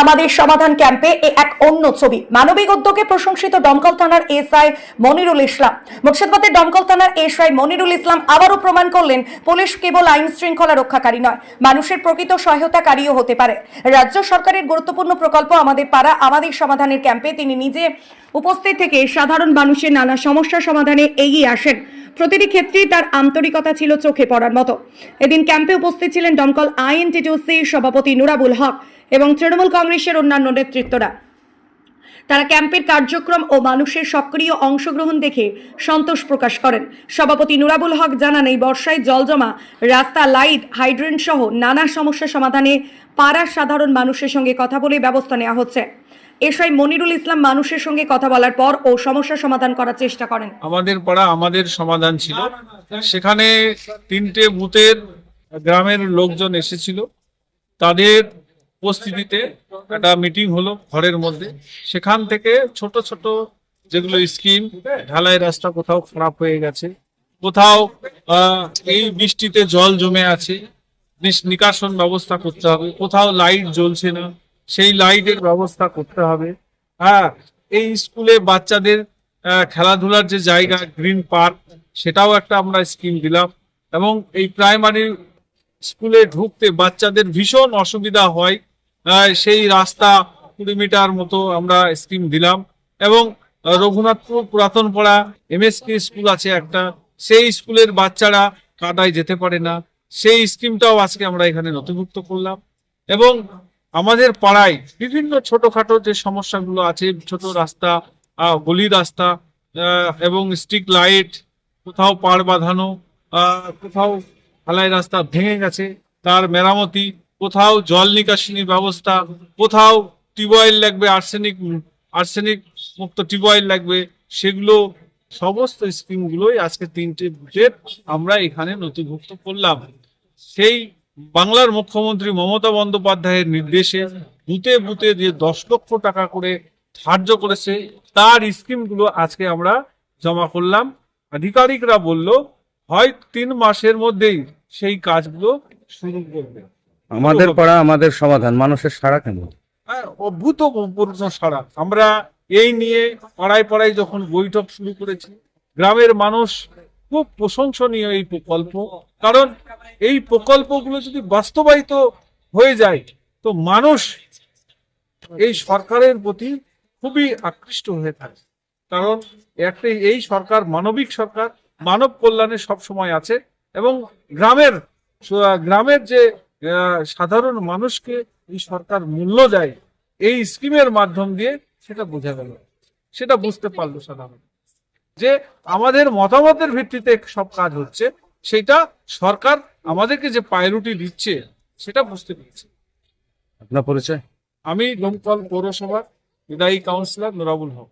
আমাদের সমাধান ক্যাম্পে এক অন্য ছবি। মানবিক উদ্যোগে প্রশংসিত দমকল থানার এসআই মনিরুল ইসলাম। মুর্শিদাবাদের দমকল থানার এসআই মনিরুল ইসলাম আবারও প্রমাণ করলেন, পুলিশ কেবল আইন শৃঙ্খলা রক্ষাকারী নয়, মানুষের প্রকৃত সহায়তাকারীও হতে পারে। রাজ্য সরকারের গুরুত্বপূর্ণ প্রকল্প আমাদের পাড়া, আমাদের সমাধানের ক্যাম্পে তিনি নিজে উপস্থিত থেকে সাধারণ মানুষের নানা সমস্যা সমাধানে এগিয়ে আসেন। প্রতিটি ক্ষেত্রেই তার আন্তরিকতা ছিল চোখে পড়ার মতো। এদিন ক্যাম্পে উপস্থিত ছিলেন দমকল আইএনটিটিউসি সভাপতি নুরাবুল হক এবং তৃণমূল কংগ্রেসের অন্যান্য নেতৃত্বরা। তারা ক্যাম্পের কার্যক্রম ও মানুষের সক্রিয় অংশগ্রহণ দেখে সন্তোষ প্রকাশ করেন। সভাপতি নুরাবুল হক জানান, এই বর্ষায় জলজমা, রাস্তা, লাইট, হাইড্রেন সহ নানা সমস্যা সমাধানে পাড়ার সাধারণ মানুষের সঙ্গে কথা বলে ব্যবস্থা নেওয়া হচ্ছে। এসআই মনিরুল ইসলাম মানুষের সঙ্গে কথা বলার পর ও সমস্যা সমাধান করার চেষ্টা করেন। আমাদের পাড়া আমাদের সমাধান ছিল। সেখানে তিনটে বুথের গ্রামের লোকজন এসেছিল। তাদের উপস্থিতিতে একটা মিটিং হলো ঘরের মধ্যে। সেখান থেকে ছোট ছোট যেগুলো স্কিম, ঢালাই রাস্তা কোথাও খারাপ হয়ে গেছে। কোথাও এই বৃষ্টিতে জল জমে আছে। নিকাশন ব্যবস্থা করতে হবে। কোথাও লাইট জ্বলছে না। সেই লাইটের ব্যবস্থা করতে হবে। হ্যাঁ এই স্কুলে বাচ্চাদের খেলাধুলার যে জায়গা গ্রিন পার্ক সেটাও একটা আমরা স্কিম দিলাম এবং এই প্রাইমারি স্কুলে ঢুকতে বাচ্চাদের ভীষণ অসুবিধা হয়। সেই রাস্তা কুড়ি মিটার মতো আমরা স্কিম দিলাম এবং রঘুনাথপুর পুরাতন পাড়া এমএসকে স্কুল আছে একটা। সেই স্কুলের বাচ্চারা কাদায় যেতে পারে না। সেই স্কিমটাও আজকে আমরা এখানে নথিভুক্ত করলাম এবং আমাদের পাড়ায় বিভিন্ন ছোটখাটো যে সমস্যাগুলো আছে, ছোট রাস্তা গলি রাস্তা এবং স্ট্রিট লাইট, কোথাও পাড় বাঁধানো কোথাও ঢালাই রাস্তা ভেঙে গেছে, তার মেরামতি, কোথাও জল নিকাশিনী ব্যবস্থা, কোথাও টিউবওয়েল লাগবে, আর্সেনিক আর্সেনিক মুক্ত টিউবওয়েল লাগবে, সেগুলো সমস্ত স্কিমগুলোই আজকে তিনটে বুথের আমরা এখানে নথিভুক্ত করলাম। সেই বাংলার মুখ্যমন্ত্রী মমতা বন্দ্যোপাধ্যায়ের নির্দেশে বুথে বুথে যে দশ লক্ষ টাকা করে ধার্য করেছে তার স্কিমগুলো আজকে আমরা জমা করলাম। আধিকারিকরা বলল হয় তিন মাসের মধ্যেই সেই কাজগুলো শুরু করবে। আমাদের পাড়া আমাদের সমাধান মানুষের সারা কেন? হ্যাঁ, অভূতপূর্ণ সারা আমরা এই নিয়ে পাড়ায় পাড়ায় যখন বৈঠক শুরু করেছি গ্রামের মানুষ খুব প্রশংসনীয় এই প্রকল্প। কারণ এই প্রকল্পগুলো যদি বাস্তবায়িত হয়ে যায়, তো মানুষ এই সরকারের প্রতি খুবই আকৃষ্ট হয়ে থাকে। কারণ একটা এই সরকার মানবিক সরকার, মানব কল্যাণে সব সময় আছে এবং গ্রামের গ্রামের যে সাধারণ মানুষকে এই সরকার মূল্য দেয়, এই স্কিমের মাধ্যম দিয়ে সেটা বোঝা গেল। সেটা বুঝতে পারল সাধারণ। যে আমাদের মতামতের ভিত্তিতে সব কাজ হচ্ছে সেটা সরকার আমাদেরকে যে পায়রুটি দিচ্ছে সেটা বুঝতে পেরেছে। আপনার পরিচয়? আমি দমকল পৌরসভার বিদায়ী কাউন্সিলর নুরাবুল হক।